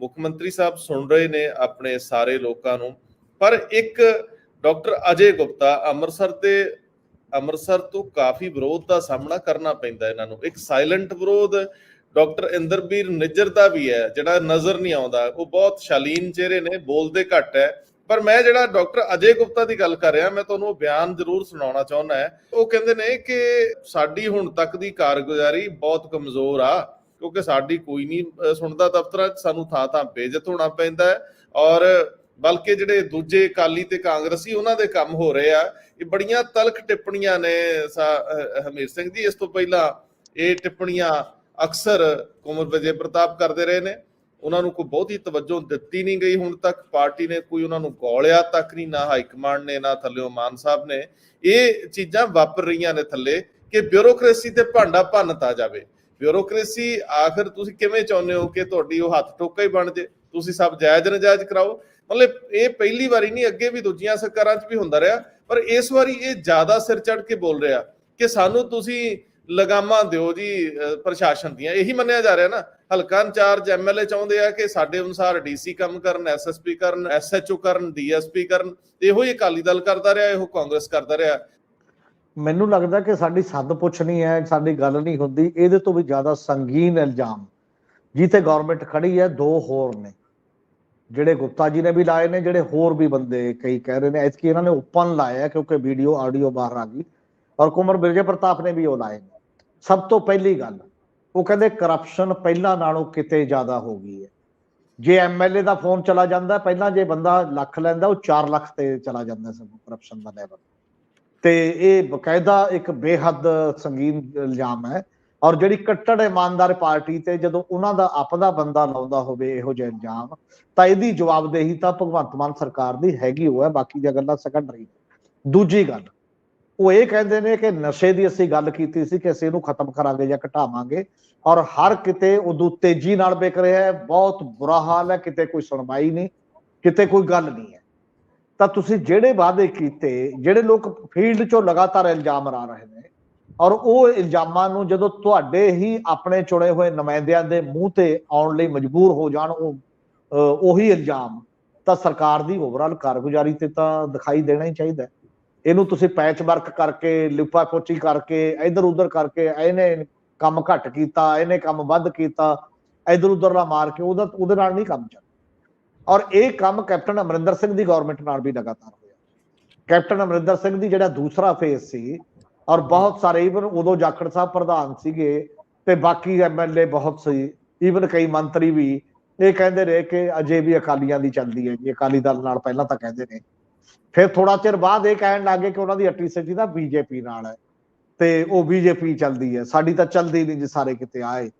ਮੁੱਖ ਮੰਤਰੀ ਸਾਹਿਬ ਸੁਣ ਰਹੇ ਨੇ ਆਪਣੇ ਸਾਰੇ ਲੋਕਾਂ ਨੂੰ। ਪਰ ਇੱਕ ਡਾਕਟਰ ਅਜੇ ਗੁਪਤਾ ਅੰਮ੍ਰਿਤਸਰ ਤੇ ਅੰਮ੍ਰਿਤਸਰ ਤੋਂ ਕਾਫੀ ਵਿਰੋਧ ਦਾ ਸਾਹਮਣਾ ਕਰਨਾ ਪੈਂਦਾ ਇਹਨਾਂ ਨੂੰ। ਇੱਕ ਸਾਇਲੈਂਟ ਵਿਰੋਧ ਡਾਕਟਰ ਇੰਦਰਬੀਰ ਨਿੱਜਰ ਦਾ ਵੀ ਹੈ, ਜਿਹੜਾ ਨਜ਼ਰ ਨਹੀਂ ਆਉਂਦਾ। ਉਹ ਬਹੁਤ ਸ਼ਾਲੀਨ ਚਿਹਰੇ ਨੇ, ਬੋਲਦੇ ਘੱਟ ਹੈ। ਪਰ ਮੈਂ ਜਿਹੜਾ ਡਾਕਟਰ ਅਜੇ ਗੁਪਤਾ ਦੀ ਗੱਲ ਕਰ ਰਿਹਾ, ਮੈਂ ਤੁਹਾਨੂੰ ਬਿਆਨ ਜ਼ਰੂਰ ਸੁਣਾਉਣਾ ਚਾਹੁੰਦਾ ਹੈ। ਉਹ ਕਹਿੰਦੇ ਨੇ ਕਿ ਸਾਡੀ ਹੁਣ ਤੱਕ ਦੀ ਕਾਰਗੁਜ਼ਾਰੀ ਬਹੁਤ ਕਮਜ਼ੋਰ ਆ। ਕਿਉਂਕਿ ਸਾਡੀ ਕੋਈ ਨਹੀਂ ਸੁਣਦਾ ਦਫ਼ਤਰਾਂ 'ਚ ਸਾਨੂੰ ਥਾਂ ਥਾਂ ਬੇਇੱਜ਼ਤ ਹੋਣਾ ਪੈਂਦਾ ਹੈ। ਔਰ ਬਲਕਿ ਜਿਹੜੇ ਦੂਜੇ ਅਕਾਲੀ ਤੇ ਕਾਂਗਰਸੀ, ਉਹਨਾਂ ਦੇ ਕੰਮ ਹੋ ਰਹੇ ਆ। ਇਹ ਬੜੀਆਂ ਤਲਖ ਟਿੱਪਣੀਆਂ ਨੇ ਹਮੀਰ ਸਿੰਘ ਜੀ। ਇਸ ਤੋਂ ਪਹਿਲਾਂ ਇਹ ਟਿੱਪਣੀਆਂ ਅਕਸਰ ਕੁਮਰ ਵਿਜੇ ਪ੍ਰਤਾਪ ਕਰਦੇ ਰਹੇ ਨੇ। ਉਹਨਾਂ ਨੂੰ ਕੋਈ ਬਹੁਤੀ ਤਵੱਜੋ ਦਿੱਤੀ ਨਹੀਂ ਗਈ ਹੁਣ ਤੱਕ। ਪਾਰਟੀ ਨੇ ਕੋਈ ਉਹਨਾਂ ਨੂੰ ਗੋਲਿਆ ਤੱਕ ਨਹੀਂ, ਨਾ ਹਾਈ ਕਮਾਂਡ ਨੇ, ਨਾ ਥੱਲਿਓ ਮਾਨ ਸਾਹਿਬ ਨੇ। ਇਹ ਚੀਜ਼ਾਂ ਵਾਪਰ ਰਹੀਆਂ ਨੇ ਥੱਲੇ ਕਿ ਬਿਊਰੋਕ੍ਰੇਸੀ ਤੇ ਭਾਂਡਾ ਭੰਨਤਾ ਜਾਵੇ। ਬਿਊਰੋਕ੍ਰੇਸੀ, ਆਖਰ ਤੁਸੀਂ ਕਿਵੇਂ ਚਾਹੁੰਦੇ ਹੋ ਕਿ ਤੁਹਾਡੀ ਉਹ ਹੱਥ ਟੋਕਾ ਹੀ ਬਣ ਜੇ? ਤੁਸੀਂ ਸਭ ਜਾਇਜ਼ ਨਜਾਇਜ਼ ਕਰਾਓ। ਮਤਲਬ ਇਹ ਪਹਿਲੀ ਵਾਰੀ ਨਹੀਂ, ਅੱਗੇ ਵੀ ਦੂਜੀਆਂ ਸਰਕਾਰਾਂ 'ਚ ਵੀ ਹੁੰਦਾ ਰਿਹਾ। ਪਰ ਇਸ ਵਾਰੀ ਇਹ ਜ਼ਿਆਦਾ ਸਿਰ ਚੜ ਕੇ ਬੋਲ ਰਿਹਾ ਕਿ ਸਾਨੂੰ ਤੁਸੀਂ ਲਗਾਮਾਂ ਦਿਓ ਜੀ ਪ੍ਰਸ਼ਾਸਨ ਦੀਆਂ। ਇਹੀ ਮੰਨਿਆ ਜਾ ਰਿਹਾ ਨਾ। ਹਲਕਾ ਇੰਚਾਰਜ ਐਮਐਲਏ ਚਾਹੁੰਦੇ ਆ ਕਿ ਸਾਡੇ ਅਨੁਸਾਰ ਡੀਸੀ ਕੰਮ ਕਰਨ ਐਸਐਸਪੀ ਕਰਨ ਐਸਐਚਓ ਕਰਨ ਡੀਐਸਪੀ ਕਰਨ। ਇਹੋ ਹੀ ਅਕਾਲੀ ਦਲ ਕਰਦਾ ਰਿਹਾ, ਇਹੋ ਕਾਂਗਰਸ ਕਰਦਾ ਰਿਹਾ। ਮੈਨੂੰ ਲੱਗਦਾ ਕਿ ਸਾਡੀ ਸੱਦ ਪੁੱਛ ਨਹੀਂ ਹੈ, ਸਾਡੀ ਗੱਲ ਨਹੀਂ ਹੁੰਦੀ। ਇਹਦੇ ਤੋਂ ਵੀ ਜ਼ਿਆਦਾ ਸੰਗੀਨ ਇਲਜ਼ਾਮ। ਜਿੱਥੇ ਗਵਰਨਮੈਂਟ ਖੜੀ ਹੈ, ਦੋ ਹੋਰ ਨੇ। ਜਿਹੜੇ ਗੁਪਤਾ ਜੀ ਨੇ ਵੀ ਲਾਏ ਨੇ, ਜਿਹੜੇ ਹੋਰ ਵੀ ਬੰਦੇ ਕਈ ਕਹਿ ਰਹੇ ਨੇ। ਐਤਕੀ ਇਹਨਾਂ ਨੇ ਓਪਨ ਲਾਇਆ ਕਿਉਂਕਿ ਵੀਡੀਓ, ਆਡੀਓ ਬਾਹਰ ਆ ਗਈ। ਔਰ ਕੁਮਰ ਬਿਰਜੇ ਪ੍ਰਤਾਪ ਨੇ ਵੀ ਉਹ ਲਾਏ ਨੇ। ਸਭ ਤੋਂ ਪਹਿਲੀ ਗੱਲ, ਉਹ ਕਹਿੰਦੇ ਕਰਪਸ਼ਨ ਪਹਿਲਾਂ ਨਾਲੋਂ ਕਿਤੇ ਜ਼ਿਆਦਾ ਹੋ ਗਈ ਹੈ। ਜੇ ਐਮਐਲਏ ਦਾ ਫੋਨ ਚਲਾ ਜਾਂਦਾ, ਪਹਿਲਾਂ ਜੇ ਬੰਦਾ ਲੱਖ ਲੈਂਦਾ, ਉਹ 4 ਲੱਖ ਤੇ ਚਲਾ ਜਾਂਦਾ ਸਭ ਕਰਪਸ਼ਨ ਦਾ ਲੈਵਲ ਤੇ ਇਹ ਬਕਾਇਦਾ ਇੱਕ ਬੇਹੱਦ ਸੰਗੀਨ ਇਲਜ਼ਾਮ ਹੈ। ਔਰ ਜਿਹੜੀ ਕੱਟੜ ਇਮਾਨਦਾਰ ਪਾਰਟੀ ਤੇ ਜਦੋਂ ਉਹਨਾਂ ਦਾ ਆਪਦਾ ਬੰਦਾ ਲਾਉਂਦਾ ਹੋਵੇ ਇਹੋ ਜਿਹੇ ਇਲਜ਼ਾਮ, ਤਾਂ ਇਹਦੀ ਜਵਾਬਦੇਹੀ ਤਾਂ ਭਗਵੰਤ ਮਾਨ ਸਰਕਾਰ ਦੀ ਹੈਗੀ, ਉਹ ਹੈ, ਬਾਕੀ ਦੀਆਂ ਗੱਲਾਂ ਸੈਕੰਡਰੀ ਦੂਜੀ ਗੱਲ, ਉਹ ਇਹ ਕਹਿੰਦੇ ਨੇ ਕਿ ਨਸ਼ੇ ਦੀ ਅਸੀਂ ਗੱਲ ਕੀਤੀ ਸੀ ਕਿ ਅਸੀਂ ਇਹਨੂੰ ਖਤਮ ਕਰਾਂਗੇ ਜਾਂ ਘਟਾਵਾਂਗੇ, ਔਰ ਹਰ ਕਿਤੇ ਉਦੋਂ ਤੇਜ਼ੀ ਨਾਲ ਵਿਕ ਰਿਹਾ ਹੈ, ਬਹੁਤ ਬੁਰਾ ਹਾਲ ਹੈ, ਕਿਤੇ ਕੋਈ ਸੁਣਵਾਈ ਨਹੀਂ, ਕਿਤੇ ਕੋਈ ਗੱਲ ਨਹੀਂ ਹੈ। ਤਾਂ ਤੁਸੀਂ ਜਿਹੜੇ ਵਾਅਦੇ ਕੀਤੇ, ਜਿਹੜੇ ਲੋਕ ਫੀਲਡ 'ਚੋਂ ਲਗਾਤਾਰ ਇਲਜ਼ਾਮ ਲਾ ਰਹੇ ਨੇ, ਔਰ ਉਹ ਇਲਜ਼ਾਮਾਂ ਨੂੰ ਜਦੋਂ ਤੁਹਾਡੇ ਹੀ ਆਪਣੇ ਚੁਣੇ ਹੋਏ ਨੁਮਾਇੰਦਿਆਂ ਦੇ ਮੂੰਹ ਤੇ ਆਉਣ ਲਈ ਮਜਬੂਰ ਹੋ ਜਾਣ ਉਹ ਉਹੀ ਇਲਜ਼ਾਮ, ਤਾਂ ਸਰਕਾਰ ਦੀ ਓਵਰਆਲ ਕਾਰਗੁਜ਼ਾਰੀ ਤੇ ਤਾਂ ਦਿਖਾਈ ਦੇਣਾ ਹੀ ਚਾਹੀਦਾ ਇਹਨੂੰ ਤੁਸੀਂ ਪੈਚ ਵਰਕ ਕਰਕੇ ਲਿਪਾ ਪੋਚੀ ਕਰਕੇ ਇਧਰ ਉਧਰ ਕਰਕੇ ਇਹਨੇ ਕੰਮ ਘੱਟ ਕੀਤਾ, ਇਹਨੇ ਕੰਮ ਵੱਧ ਕੀਤਾ ਇਧਰ ਉਧਰਲਾ ਮਾਰ ਕੇ ਉਹਦਾ, ਉਹਦੇ ਨਾਲ ਨਹੀਂ ਕੰਮ ਚੱਲਦਾ। ਔਰ ਇਹ ਕੰਮ ਕੈਪਟਨ ਅਮਰਿੰਦਰ ਸਿੰਘ ਦੀ ਗਵਰਨਮੈਂਟ ਨਾਲ ਵੀ ਲਗਾਤਾਰ ਹੋਇਆ। ਕੈਪਟਨ ਅਮਰਿੰਦਰ ਸਿੰਘ ਦੀ ਜਿਹੜਾ ਦੂਸਰਾ ਫੇਸ ਸੀ ਔਰ ਬਹੁਤ ਸਾਰੇ ਇਵਨ ਉਦੋਂ ਜਾਖੜ ਸਾਹਿਬ ਪ੍ਰਧਾਨ ਸੀਗੇ ਤੇ ਬਾਕੀ ਐਮਐਲਏ ਬਹੁਤ ਸੀ ਇਵਨ ਕਈ ਮੰਤਰੀ ਵੀ ਇਹ ਕਹਿੰਦੇ ਰਹੇ ਕਿ ਅਜੇ ਵੀ ਅਕਾਲੀਆਂ ਦੀ ਚੱਲਦੀ ਹੈ ਜੀ, ਅਕਾਲੀ ਦਲ ਨਾਲ ਪਹਿਲਾਂ ਤਾਂ ਕਹਿੰਦੇ ਨੇ ਫਿਰ ਥੋੜਾ ਚਿਰ ਬਾਅਦ ਇਹ ਕਹਿਣ ਲੱਗੇ ਕਿ ਉਹਨਾਂ ਦੀ ਅੱਟੀ ਸਿੱਟੀ ਦਾ ਬੀਜੇਪੀ ਨਾਲ ਹੈ ਤੇ ਉਹ ਬੀਜੇਪੀ ਚੱਲਦੀ ਹੈ। ਸਾਡੀ ਤਾਂ ਚੱਲਦੀ ਨਹੀਂ ਜੀ, ਸਾਰੇ ਕਿਤੇ ਆਏ।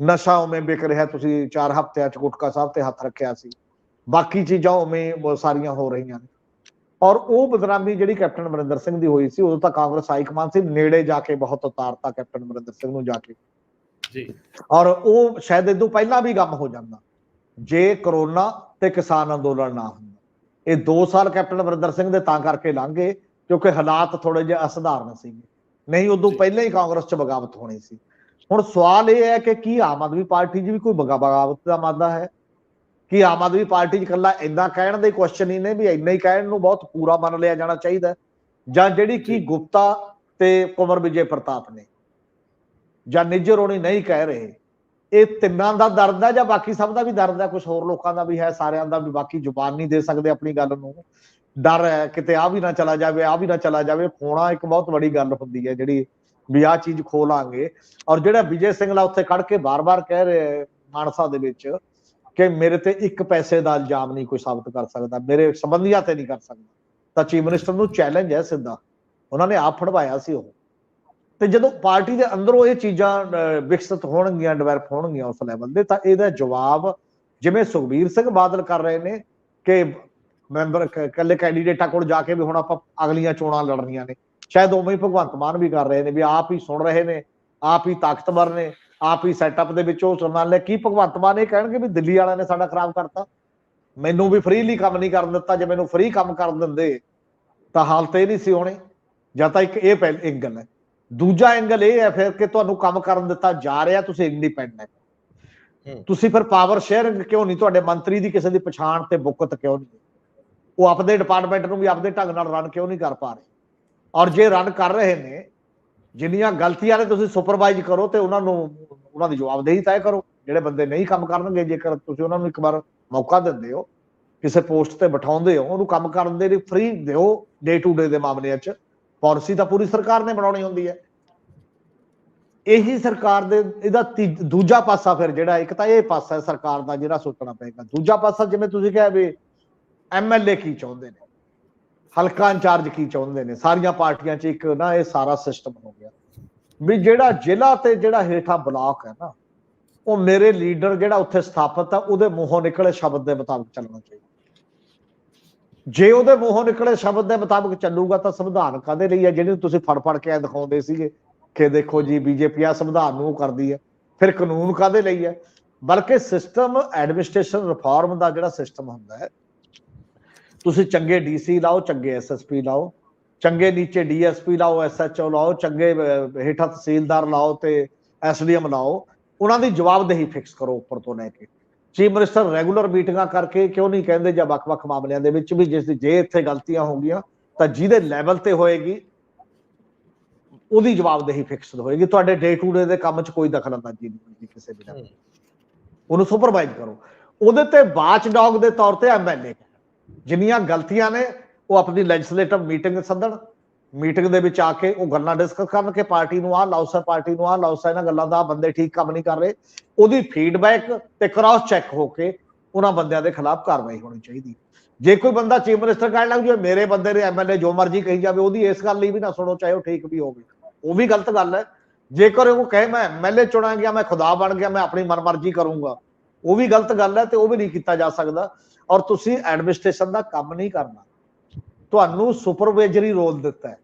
ਨਸ਼ਾ ਉਵੇਂ ਵਿਕ ਰਿਹਾ, ਤੁਸੀਂ ਚਾਰ ਹਫ਼ਤਿਆਂ ਚ ਗੁਟਕਾ ਸਾਹਿਬ ਤੇ ਹੱਥ ਰੱਖਿਆ ਸੀ। ਬਾਕੀ ਚੀਜ਼ਾਂ ਉਵੇਂ ਸਾਰੀਆਂ ਹੋ ਰਹੀਆਂ ਨੇ। ਔਰ ਉਹ ਬਦਨਾਮੀ ਜਿਹੜੀ ਕੈਪਟਨ ਅਮਰਿੰਦਰ ਸਿੰਘ ਦੀ ਹੋਈ ਸੀ ਉਦੋਂ ਤਾਂ ਕਾਂਗਰਸ ਹਾਈ ਕਮਾਨ ਸੀ ਨੇੜੇ ਜਾ ਕੇ ਬਹੁਤ ਉਤਾਰਤਾ ਕੈਪਟਨ ਅਮਰਿੰਦਰ ਸਿੰਘ ਨੂੰ ਜਾ ਕੇ। ਜੀ। ਔਰ ਉਹ ਸ਼ਾਇਦ ਇਦੋਂ ਪਹਿਲਾਂ ਵੀ ਕੰਮ ਹੋ ਜਾਂਦਾ। ਜੇ ਕਰੋਨਾ ਤੇ ਕਿਸਾਨ ਅੰਦੋਲਨ ਨਾ ਹੁੰਦਾ। ਇਹ 2 ਸਾਲ ਕੈਪਟਨ ਅਮਰਿੰਦਰ ਸਿੰਘ ਦੇ ਤਾਂ ਕਰਕੇ ਲੰਘੇ ਕਿਉਂਕਿ ਹਾਲਾਤ ਥੋੜੇ ਜਿਹਾ ਅਸਧਾਰਨ ਸੀਗੇ। ਨਹੀਂ ਉਦੋਂ। ਪਹਿਲਾਂ ਹੀ ਕਾਂਗਰਸ 'ਚ ਬਗਾਵਤ ਹੋਣੀ ਸੀ। ਹੁਣ ਸਵਾਲ ਇਹ ਹੈ ਕਿ ਕੀ ਆਮ ਆਦਮੀ ਪਾਰਟੀ 'ਚ ਵੀ ਕੋਈ ਬਗਾ- ਬਗਾਵਤ ਦਾ ਮਾਦਾ ਹੈ? ਕਿ ਆਮ ਆਦਮੀ ਪਾਰਟੀ 'ਚ ਇਕੱਲਾ ਇੰਨਾ ਕਹਿਣ ਦੇ ਕੁਐਸਚਨ ਹੀ ਨੇ ਵੀ ਇੰਨਾ ਹੀ ਕਹਿਣ ਨੂੰ ਬਹੁਤ ਪੂਰਾ ਮੰਨ ਲਿਆ ਜਾਣਾ ਚਾਹੀਦਾ? ਜਾਂ ਜਿਹੜੀ ਕੀ। ਗੁਪਤਾ ਤੇ ਕੁਮਰ ਵਿਜੇ ਪ੍ਰਤਾਪ ਨੇ। ਜਾਂ ਨਿੱਜਰ ਹੋਣੀ ਨਹੀਂ ਕਹਿ ਰਹੇ। ਇਹ ਤਿੰਨਾਂ ਦਾ ਦਰਦ ਹੈ ਜਾਂ ਬਾਕੀ ਸਭ ਦਾ ਵੀ ਦਰਦ ਹੈ? ਕੁਝ ਹੋਰ ਲੋਕਾਂ ਦਾ ਵੀ ਹੈ ਸਾਰਿਆਂ ਦਾ ਵੀ। ਬਾਕੀ ਜ਼ੁਬਾਨ ਨਹੀਂ ਦੇ ਸਕਦੇ ਆਪਣੀ ਗੱਲ ਨੂੰ। ਡਰ ਹੈ ਕਿਤੇ ਆ ਵੀ ਨਾ ਚਲਾ ਜਾਵੇ ਆ ਵੀ ਨਾ ਚਲਾ ਜਾਵੇ। ਖੋਣਾ ਇੱਕ ਬਹੁਤ ਵੱਡੀ ਗੱਲ ਹੁੰਦੀ ਹੈ ਜਿਹੜੀ ਵੀ ਆ ਚੀਜ਼ ਖੋਲਾਂਗੇ। ਔਰ ਜਿਹੜਾ ਵਿਜੇ ਸਿੰਘਲਾ ਉੱਥੇ ਖੜ ਕੇ ਬਾਰ-ਬਾਰ ਕਹਿ ਰਿਹਾ ਮਾਨਸਾ ਦੇ ਵਿੱਚ ਕਿ ਮੇਰੇ ਤੇ ਇੱਕ ਪੈਸੇ ਦਾ ਇਲਜ਼ਾਮ ਨਹੀਂ ਕੋਈ ਸਾਬਤ ਕਰ ਸਕਦਾ, ਮੇਰੇ ਸੰਬੰਧੀਆਂ ਤੇ ਨਹੀਂ ਕਰ ਸਕਦਾ। ਤਾਂ ਚੀਫ ਮਿਨਿਸਟਰ ਨੂੰ ਚੈਲੰਜ ਹੈ ਸਿੱਧਾ। ਉਹਨਾਂ ਨੇ ਆਪ ਫੜਵਾਇਆ ਸੀ ਉਹ। ਤੇ ਜਦੋਂ ਪਾਰਟੀ ਦੇ ਅੰਦਰੋਂ ਇਹ ਚੀਜ਼ਾਂ ਵਿਕਸਿਤ ਹੋਣਗੀਆਂ ਡਿਵੈਲਪ ਹੋਣਗੀਆਂ ਉਸ ਲੈਵਲ ਦੇ, ਤਾਂ ਇਹਦਾ ਜਵਾਬ ਜਿਵੇਂ ਸੁਖਬੀਰ ਸਿੰਘ ਬਾਦਲ ਕਰ ਰਹੇ ਨੇ ਕਿ ਮੈਂਬਰ ਕੱਲੇ ਕੈਂਡੀਡੇਟਾਂ ਕੋਲ ਜਾ ਕੇ ਵੀ ਹੁਣ ਆਪਾਂ ਅਗਲੀਆਂ ਚੋਣਾਂ ਲੜਨੀਆਂ ਨੇ। ਸ਼ਾਇਦ ਉਵੇਂ ਹੀ ਭਗਵੰਤ ਮਾਨ ਵੀ ਕਰ ਰਹੇ ਨੇ ਵੀ ਆਪ ਹੀ ਸੁਣ ਰਹੇ ਨੇ, ਆਪ ਹੀ ਤਾਕਤਵਰ ਨੇ। ਆਪ ਹੀ ਸੈਟਅਪ ਦੇ ਵਿੱਚ ਉਹ ਮੰਨ ਲੈ ਕੀ ਭਗਵੰਤ ਮਾਨ ਇਹ ਕਹਿਣਗੇ ਵੀ ਦਿੱਲੀ ਵਾਲਿਆਂ ਨੇ ਸਾਡਾ ਖਰਾਬ ਕਰਤਾ। ਮੈਨੂੰ ਵੀ ਫ੍ਰੀਲੀ ਕੰਮ ਨਹੀਂ ਕਰਨ ਦਿੱਤਾ ਜੇ ਮੈਨੂੰ ਫ੍ਰੀ ਕੰਮ ਕਰਨ ਦਿੰਦੇ ਤਾਂ ਹਾਲਤ ਇਹ ਨਹੀਂ ਸੀ ਹੋਣੀ। ਜਾਂ ਤਾਂ ਇੱਕ ਇਹ ਪਹਿਲ ਇੱਕ ਗੱਲ ਹੈ। ਦੂਜਾ ਐਂਗਲ ਇਹ ਹੈ ਫਿਰ ਕਿ ਤੁਹਾਨੂੰ ਕੰਮ ਕਰਨ ਦਿੱਤਾ ਜਾ ਰਿਹਾ ਤੁਸੀਂ ਇੰਡੀਪੈਂਡੈਂਟ। ਤੁਸੀਂ ਫਿਰ ਪਾਵਰ ਸ਼ੇਅਰਿੰਗ ਕਿਉਂ ਨਹੀਂ? ਤੁਹਾਡੇ ਮੰਤਰੀ ਦੀ ਕਿਸੇ ਦੀ ਪਛਾਣ ਤੇ ਬੁੱਕਤ ਕਿਉਂ ਨਹੀਂ? ਉਹ ਆਪਦੇ ਡਿਪਾਰਟਮੈਂਟ ਨੂੰ ਵੀ ਆਪਦੇ ਢੰਗ ਨਾਲ ਰਨ ਕਿਉਂ ਨਹੀਂ ਕਰ ਪਾ ਰਹੇ? ਔਰ ਜੇ ਰਨ ਕਰ ਰਹੇ ਨੇ ਜਿੰਨੀਆਂ ਗਲਤੀਆਂ ਨੇ ਤੁਸੀਂ ਸੁਪਰਵਾਈਜ਼ ਕਰੋ ਤੇ ਉਹਨਾਂ ਨੂੰ, ਉਹਨਾਂ ਦੀ ਜਵਾਬਦੇਹੀ ਤੈਅ ਕਰੋ। ਜਿਹੜੇ ਬੰਦੇ ਨਹੀਂ ਕੰਮ ਕਰਨਗੇ, ਜੇਕਰ ਤੁਸੀਂ ਉਹਨਾਂ ਨੂੰ ਇੱਕ ਵਾਰ ਮੌਕਾ ਦਿੰਦੇ ਹੋ, ਕਿਸੇ ਪੋਸਟ ਤੇ ਬਿਠਾਉਂਦੇ ਹੋ, ਉਹਨੂੰ ਕੰਮ ਕਰਨ ਦੇ ਲਈ ਫ੍ਰੀ ਦਿਓ ਡੇ ਟੂ ਡੇ ਦੇ ਮਾਮਲਿਆਂ 'ਚ। ਪਾਲਿਸੀ ਤਾਂ ਪੂਰੀ ਸਰਕਾਰ ਨੇ ਬਣਾਉਣੀ ਹੁੰਦੀ ਹੈ। ਇਹੀ ਸਰਕਾਰ ਦੇ, ਇਹਦਾ ਤੀ- ਦੂਜਾ ਪਾਸਾ ਫਿਰ ਜਿਹੜਾ, ਇੱਕ ਤਾਂ ਇਹ ਪਾਸਾ ਹੈ ਸਰਕਾਰ ਦਾ ਜਿਹੜਾ ਸੋਚਣਾ ਪਏਗਾ। ਦੂਜਾ ਪਾਸਾ ਜਿਵੇਂ ਤੁਸੀਂ ਕਿਹਾ ਵੀ ਐਮਐਲਏ ਕੀ ਚਾਹੁੰਦੇ ਨੇ। ਹਲਕਾ ਇੰਚਾਰਜ ਕੀ ਚਾਹੁੰਦੇ ਨੇ? ਸਾਰੀਆਂ ਪਾਰਟੀਆਂ 'ਚ ਇੱਕ ਨਾ ਇਹ ਸਾਰਾ ਸਿਸਟਮ ਹੋ ਗਿਆ। ਵੀ ਜਿਹੜਾ ਜ਼ਿਲ੍ਹਾ ਤੇ ਜਿਹੜਾ ਹੇਠਾਂ ਬਲਾਕ ਹੈ ਨਾ, ਉਹ ਮੇਰੇ ਲੀਡਰ ਜਿਹੜਾ ਉੱਥੇ ਸਥਾਪਿਤ ਆ ਉਹਦੇ ਮੂੰਹੋਂ ਨਿਕਲੇ ਸ਼ਬਦ ਦੇ ਮੁਤਾਬਕ ਚੱਲਣਾ ਚਾਹੀਦਾ। ਜੇ ਉਹਦੇ ਮੂੰਹੋਂ ਨਿਕਲੇ ਸ਼ਬਦ ਦੇ ਮੁਤਾਬਕ ਚੱਲੂਗਾ ਤਾਂ ਸੰਵਿਧਾਨ ਕਾਦੇ ਲਈ ਹੈ? ਜਿਹੜੀ ਤੁਸੀਂ ਫੜ ਫੜ ਕੇ ਐਂ ਦਿਖਾਉਂਦੇ ਸੀਗੇ ਕਿ ਦੇਖੋ ਜੀ, ਬੀਜੇਪੀ ਆ ਸੰਵਿਧਾਨ ਨੂੰ ਉਹ ਕਰਦੀ ਹੈ। ਫਿਰ ਕਾਨੂੰਨ ਕਾਦੇ ਲਈ ਹੈ? ਬਲਕਿ ਸਿਸਟਮ ਐਡਮਿਨਿਸਟ੍ਰੇਸ਼ਨ ਰਿਫਾਰਮ ਦਾ ਜਿਹੜਾ ਸਿਸਟਮ ਹੁੰਦਾ ਹੈ ਤੁਸੀਂ ਚੰਗੇ ਡੀਸੀ ਲਾਓ ਚੰਗੇ ਐਸਐਸਪੀ ਲਾਓ ਚੰਗੇ ਨੀਚੇ ਡੀਐਸਪੀ ਲਾਓ ਐਸਐਚਓ ਲਾਓ ਚੰਗੇ ਹੇਠਾਂ ਤਹਿਸੀਲਦਾਰ ਲਾਓ ਤੇ ਐਸਡੀਐਮ ਲਾਓ ਉਹਨਾਂ ਦੀ ਜਵਾਬਦੇਹੀ ਫਿਕਸ ਕਰੋ ਉੱਪਰ ਤੋਂ ਲੈ ਕੇ। ਚੀਫ ਮਿਨਿਸਟਰ ਰੈਗੂਲਰ ਮੀਟਿੰਗਾਂ ਕਰਕੇ ਕਿਉਂ ਨਹੀਂ ਕਹਿੰਦੇ ਜਾਂ ਵੱਖ-ਵੱਖ ਮਾਮਲਿਆਂ ਦੇ ਵਿੱਚ ਵੀ ਜਿਸ ਦੀ ਜੇ ਇੱਥੇ ਗਲਤੀਆਂ ਹੋ ਗਈਆਂ ਤਾਂ ਜਿਹਦੇ ਲੈਵਲ ਤੇ ਹੋਏਗੀ ਉਹਦੀ ਜਵਾਬਦੇਹੀ ਫਿਕਸ ਹੋਏਗੀ। ਤੁਹਾਡੇ ਡੇ ਟੂ ਡੇ ਦੇ ਕੰਮ 'ਚ ਕੋਈ ਦਖਲ ਅੰਦਾਜ਼ੀ ਨਹੀਂ ਹੁੰਦੀ ਕਿਸੇ ਵੀ ਨਾਲ ਹੂੰ। ਉਹਨੂੰ ਸੁਪਰਵਾਈਜ਼ ਕਰੋ। ਉਹਦੇ ਤੇ ਵਾਚ ਡੌਗ ਦੇ ਤੌਰ ਤੇ ਐਮਐਲਏ ਜਿੰਨੀਆਂ ਗਲਤੀਆਂ ਨੇ, ਉਹ ਆਪਣੀ ਲੈਜਿਸਲੇਟਿਵ ਮੀਟਿੰਗ ਸੱਦਣ ਮੀਟਿੰਗ ਦੇ ਵਿੱਚ ਆ ਕੇ ਉਹ ਗੱਲਾਂ ਡਿਸਕਸ ਕਰਨ ਕਿ ਪਾਰਟੀ ਨੂੰ ਆ ਲਾਓ ਸਾ ਪਾਰਟੀ ਨੂੰ ਆ ਲਾਓ ਸਾ ਇਹਨਾਂ ਗੱਲਾਂ ਦਾ ਬੰਦੇ ਠੀਕ ਕੰਮ ਨਹੀਂ ਕਰ ਰਹੇ। ਉਹਦੀ ਫੀਡਬੈਕ ਤੇ ਕ੍ਰਾਸ ਚੈੱਕ ਹੋ ਕੇ ਉਹਨਾਂ ਬੰਦਿਆਂ ਦੇ ਖਿਲਾਫ ਕਾਰਵਾਈ ਹੋਣੀ ਚਾਹੀਦੀ। ਜੇ ਕੋਈ ਬੰਦਾ ਚੀਫ ਮਿਨਿਸਟਰ ਕਹਿਣ ਲੱਗ ਜਾਵੇ ਮੇਰੇ ਬੰਦੇ ਨੇ ਐਮਐਲਏ ਜੋ ਮਰਜ਼ੀ ਕਹੀ ਜਾਵੇ, ਉਹਦੀ ਇਸ ਗੱਲ ਲਈ ਵੀ ਨਾ ਸੁਣੋ, ਚਾਹੇ ਉਹ ਠੀਕ ਵੀ ਹੋਵੇ। ਉਹ ਵੀ ਗਲਤ ਗੱਲ ਹੈ। ਜੇਕਰ ਉਹ ਕਹੇ, ਮੈਂ ਐਮਐਲਏ ਚੁਣਾਂ ਗਿਆ ਮੈਂ ਖੁਦਾ ਬਣ ਗਿਆ, ਮੈਂ ਆਪਣੀ ਮਨਮਰਜ਼ੀ ਕਰੂੰਗਾ ਉਹ ਵੀ ਗਲਤ ਗੱਲ ਹੈ ਤੇ ਉਹ ਵੀ ਨਹੀਂ ਕੀਤਾ ਜਾ ਸਕਦਾ ਔਰ ਤੁਸੀਂ ਐਡਮਿਨਿਸਟ੍ਰੇਸ਼ਨ ਦਾ ਕੰਮ ਨਹੀਂ ਕਰਨਾ। ਤੁਹਾਨੂੰ ਸੁਪਰਵਾਈਜ਼ਰੀ ਰੋਲ ਦਿੱਤਾ ਹੈ।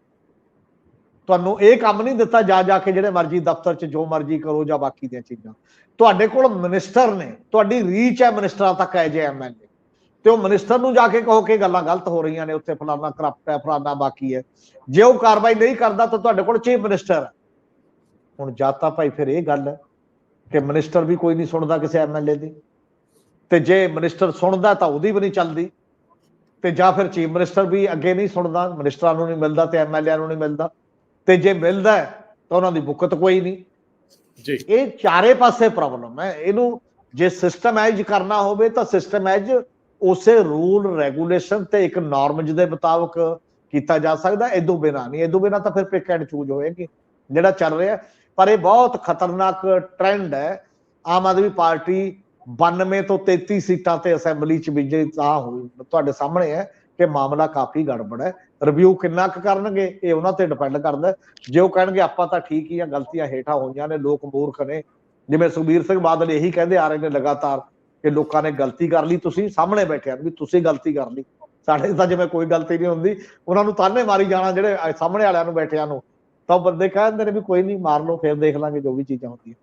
ਤੁਹਾਨੂੰ ਇਹ ਕੰਮ ਨਹੀਂ ਦਿੱਤਾ ਜਾ ਜਾ ਕੇ ਜਿਹੜੇ ਮਰਜ਼ੀ ਦਫ਼ਤਰ 'ਚ ਜੋ ਮਰਜ਼ੀ ਕਰੋ ਜਾਂ ਬਾਕੀ ਦੀਆਂ ਚੀਜ਼ਾਂ। ਤੁਹਾਡੇ ਕੋਲ ਮਿਨਿਸਟਰ ਨੇ, ਤੁਹਾਡੀ ਰੀਚ ਹੈ ਮਿਨਿਸਟਰਾਂ ਤੱਕ ਹੈ ਜੇ ਐਮਐਲਏ ਤੇ ਉਹ ਮਿਨਿਸਟਰ ਨੂੰ ਜਾ ਕੇ ਕਹੋ ਕਿ ਗੱਲਾਂ ਗਲਤ ਹੋ ਰਹੀਆਂ ਨੇ, ਉੱਥੇ ਫਲਾਨਾ ਕਰਪਟ ਹੈ, ਫਲਾਨਾ ਬਾਕੀ ਹੈ। ਜੇ ਉਹ ਕਾਰਵਾਈ ਨਹੀਂ ਕਰਦਾ ਤਾਂ ਤੁਹਾਡੇ ਕੋਲ ਚੀਫ ਮਿਨਿਸਟਰ ਹੈ। ਹੁਣ ਜਾਤਾ ਭਾਈ ਫਿਰ ਇਹ ਗੱਲ ਹੈ ਕਿ ਮਿਨਿਸਟਰ ਵੀ ਕੋਈ ਨਹੀਂ ਸੁਣਦਾ ਕਿਸੇ ਐਮਐਲਏ ਦੀ। ਤੇ ਜੇ ਮਿਨਿਸਟਰ ਸੁਣਦਾ ਤਾਂ ਉਹਦੀ ਵੀ ਨਹੀਂ ਚੱਲਦੀ। ਤੇ ਜਾਂ ਫਿਰ ਚੀਫ ਮਿਨਿਸਟਰ ਵੀ ਅੱਗੇ ਨਹੀਂ ਸੁਣਦਾ ਮਿਨਿਸਟਰਾਂ ਨੂੰ ਨਹੀਂ ਮਿਲਦਾ ਤੇ ਐਮਐਲਏ ਨੂੰ ਨਹੀਂ ਮਿਲਦਾ। ਤੇ ਜੇ ਮਿਲਦਾ ਤਾਂ ਉਹਨਾਂ ਦੀ ਬੁੱਕਤ ਕੋਈ ਨਹੀਂ। ਜੀ। ਇਹ ਚਾਰੇ ਪਾਸੇ ਪ੍ਰੋਬਲਮ ਹੈ। ਇਹਨੂੰ ਜੇ ਸਿਸਟਮਾਈਜ਼ ਕਰਨਾ ਹੋਵੇ ਤਾਂ ਸਿਸਟਮਾਈਜ਼ ਉਸੇ ਰੂਲ ਰੈਗੂਲੇਸ਼ਨ ਤੇ ਇੱਕ ਨਾਰਮਜ ਦੇ ਮੁਤਾਬਕ ਕੀਤਾ ਜਾ ਸਕਦਾ। ਇਦੋਂ ਬਿਨਾ ਨਹੀਂ। ਇਦੋਂ ਬਿਨਾ ਤਾਂ ਫਿਰ ਪਿਕ ਐਂਡ ਚੂਜ਼ ਹੋਏਗੀ। ਜਿਹੜਾ ਚੱਲ ਰਿਹਾ ਪਰ ਇਹ ਬਹੁਤ ਖਤਰਨਾਕ ਟ੍ਰੈਂਡ ਹੈ। ਆਮ ਆਦਮੀ ਪਾਰਟੀ 92 ਤੋਂ 33 ਸੀਟਾਂ ਤੇ ਅਸੈਂਬਲੀ ਚ ਵਿਜੇ ਤਾਂ ਹੋਈ ਤੁਹਾਡੇ ਸਾਹਮਣੇ ਹੈ ਕਿ ਮਾਮਲਾ ਕਾਫੀ ਗੜਬੜ ਹੈ। ਰਿਵਿਊ ਕਿੰਨਾ ਕੁ ਕਰਨਗੇ, ਇਹ ਉਹਨਾਂ ਤੇ ਡਿਪੈਂਡ ਕਰਦਾ ਜੇ ਉਹ ਕਹਿਣਗੇ ਆਪਾਂ ਤਾਂ ਠੀਕ ਹੀ ਆ, ਗਲਤੀਆਂ ਹੇਠਾਂ ਹੋਈਆਂ ਨੇ, ਲੋਕ ਮੂਰਖ ਨੇ। ਜਿਵੇਂ ਸੁਖਬੀਰ ਸਿੰਘ ਬਾਦਲ ਇਹੀ ਕਹਿੰਦੇ ਆ ਰਹੇ ਨੇ ਲਗਾਤਾਰ ਕਿ ਲੋਕਾਂ ਨੇ ਗਲਤੀ ਕਰ ਲਈ, ਤੁਸੀਂ ਸਾਹਮਣੇ ਬੈਠਿਆਂ ਵੀ ਤੁਸੀਂ ਗਲਤੀ ਕਰ ਲਈ। ਸਾਡੇ ਤਾਂ ਜਿਵੇਂ ਕੋਈ ਗਲਤੀ ਨਹੀਂ ਹੁੰਦੀ, ਉਹਨਾਂ ਨੂੰ ਤਾਨੇ ਮਾਰੀ ਜਾਣਾ ਜਿਹੜੇ ਸਾਹਮਣੇ ਵਾਲਿਆਂ ਨੂੰ ਬੈਠਿਆਂ ਨੂੰ। ਤਾਂ ਬੰਦੇ ਕਹਿੰਦੇ ਨੇ ਵੀ ਕੋਈ ਨਹੀਂ ਮਾਰ ਲਓ, ਫਿਰ ਦੇਖ ਲਾਂਗੇ ਜੋ ਵੀ ਚੀਜ਼ਾਂ ਹੁੰਦੀਆਂ।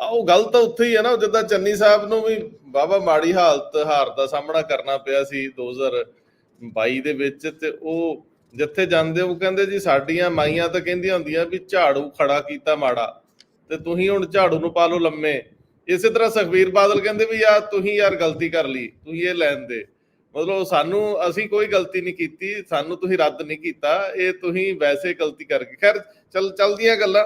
ਆ, ਉਹ ਗੱਲ ਤਾਂ ਉੱਥੇ ਹੀ ਹੈ ਨਾ, ਜਿੱਦਾਂ ਚੰਨੀ ਸਾਹਿਬ ਨੂੰ ਵੀ ਬਾਬਾ ਮਾੜੀ ਹਾਲਤ, ਹਾਰ ਦਾ ਸਾਹਮਣਾ ਕਰਨਾ ਪਿਆ ਸੀ 2022 ਦੇ ਵਿੱਚ ਤੇ ਉਹ ਜਿੱਥੇ ਜਾਂਦੇ, ਉਹ ਕਹਿੰਦੇ ਜੀ ਸਾਡੀਆਂ ਮਾਈਆਂ ਤਾਂ ਕਹਿੰਦੀਆਂ ਹੁੰਦੀਆਂ ਵੀ ਝਾੜੂ ਖੜਾ ਕੀਤਾ ਮਾੜਾ, ਤੇ ਤੁਸੀਂ ਹੁਣ ਝਾੜੂ ਨੂੰ ਪਾ ਲਓ ਲੰਮੇ। ਇਸੇ ਤਰ੍ਹਾਂ ਸੁਖਬੀਰ ਬਾਦਲ ਕਹਿੰਦੇ ਵੀ ਯਾਰ ਤੁਸੀਂ ਯਾਰ ਗਲਤੀ ਕਰ ਲਈ, ਤੁਸੀਂ ਇਹ ਲੈਣ ਦੇ। ਮਤਲਬ ਸਾਨੂੰ, ਅਸੀਂ ਕੋਈ ਗਲਤੀ ਨਹੀਂ ਕੀਤੀ, ਸਾਨੂੰ ਤੁਸੀਂ ਰੱਦ ਨਹੀਂ ਕੀਤਾ, ਇਹ ਤੁਸੀਂ ਵੈਸੇ ਗਲਤੀ ਕਰਕੇ, ਖੈਰ, ਚਲ, ਚੱਲਦੀਆਂ ਗੱਲਾਂ।